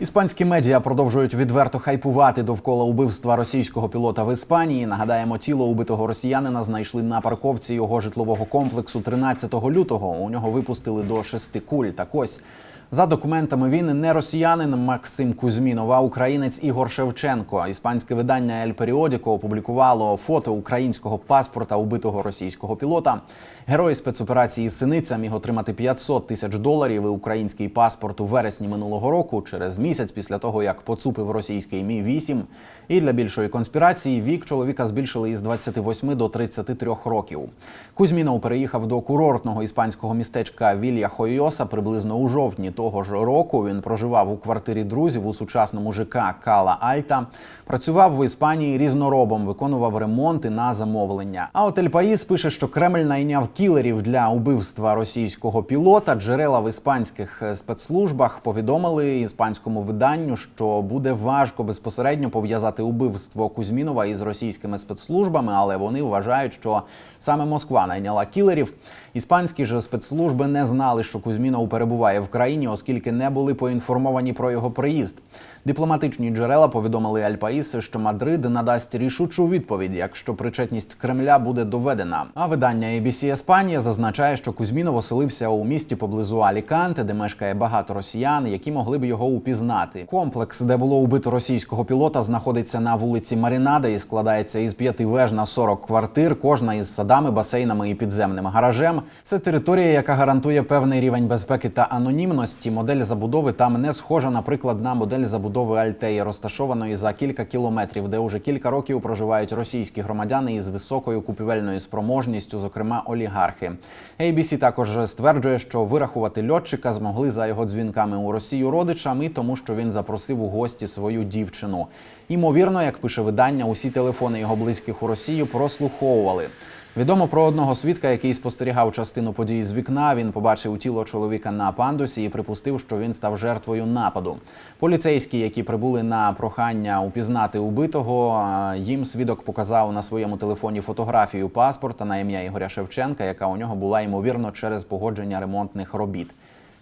Іспанські медіа продовжують відверто хайпувати довкола убивства російського пілота в Іспанії. Нагадаємо, тіло убитого росіянина знайшли на парковці його житлового комплексу 13 лютого. У нього випустили до шести куль. Так ось за документами він не росіянин Максим Кузьмінов, а українець Ігор Шевченко. Іспанське видання «Ель Періодіко опублікувало фото українського паспорта убитого російського пілота. Герой спецоперації Синиця міг отримати 500 тисяч доларів і український паспорт у вересні минулого року, через місяць після того, як поцупив російський Мі 8 І для більшої конспірації вік чоловіка збільшили із 28 до 33 років. Кузьмінов переїхав до курортного іспанського містечка Вілья Хойоса приблизно у жовтні того ж року. Він проживав у квартирі друзів у сучасному ЖК Кала Альта. Працював в Іспанії різноробом, виконував ремонти на замовлення. А от Паїс пише, що Кремль найняв кілерів для убивства російського пілота. Джерела в іспанських е, спецслужбах повідомили іспанському виданню, що буде важко безпосередньо пов'язати убивство Кузьмінова із російськими спецслужбами, але вони вважають, що саме Москва найняла кілерів. Іспанські ж спецслужби не знали, що Кузьмінов перебуває в країні, оскільки не були поінформовані про його приїзд. Дипломатичні джерела повідомили Аль Паїс, що Мадрид надасть рішучу відповідь, якщо причетність Кремля буде доведена. А видання ABC Еспанія зазначає, що Кузьмінов оселився у місті поблизу Аліканте, де мешкає багато росіян, які могли б його упізнати. Комплекс, де було убито російського пілота, знаходиться на вулиці Марінада і складається із п'яти веж на 40 квартир, кожна із садами, басейнами і підземним гаражем. Це територія, яка гарантує певний рівень безпеки та анонімності. Модель забудови там не схожа, наприклад, на модель забудови Альтеї, розташованої за кілька кілометрів, де уже кілька років проживають російські громадяни із високою купівельною спроможністю, зокрема олігархи. ABC також стверджує, що вирахувати льотчика змогли за його дзвінками у Росію родичам і тому, що він запросив у гості свою дівчину. Імовірно, як пише видання, усі телефони його близьких у Росію прослуховували. Відомо про одного свідка, який спостерігав частину подій з вікна. Він побачив тіло чоловіка на пандусі і припустив, що він став жертвою нападу. Поліцейські, які прибули на прохання упізнати убитого, їм свідок показав на своєму телефоні фотографію паспорта на ім'я Ігоря Шевченка, яка у нього була ймовірно через погодження ремонтних робіт.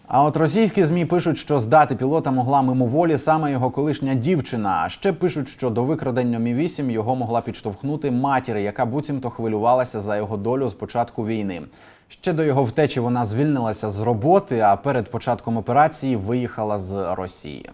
А от російські змі пишуть, що здати пілота могла мимоволі саме його колишня дівчина. А ще пишуть, що до викрадення Мі 8 його могла підштовхнути матір, яка буцімто хвилювалася за його долю з початку війни. Ще до його втечі вона звільнилася з роботи, а перед початком операції виїхала з Росії.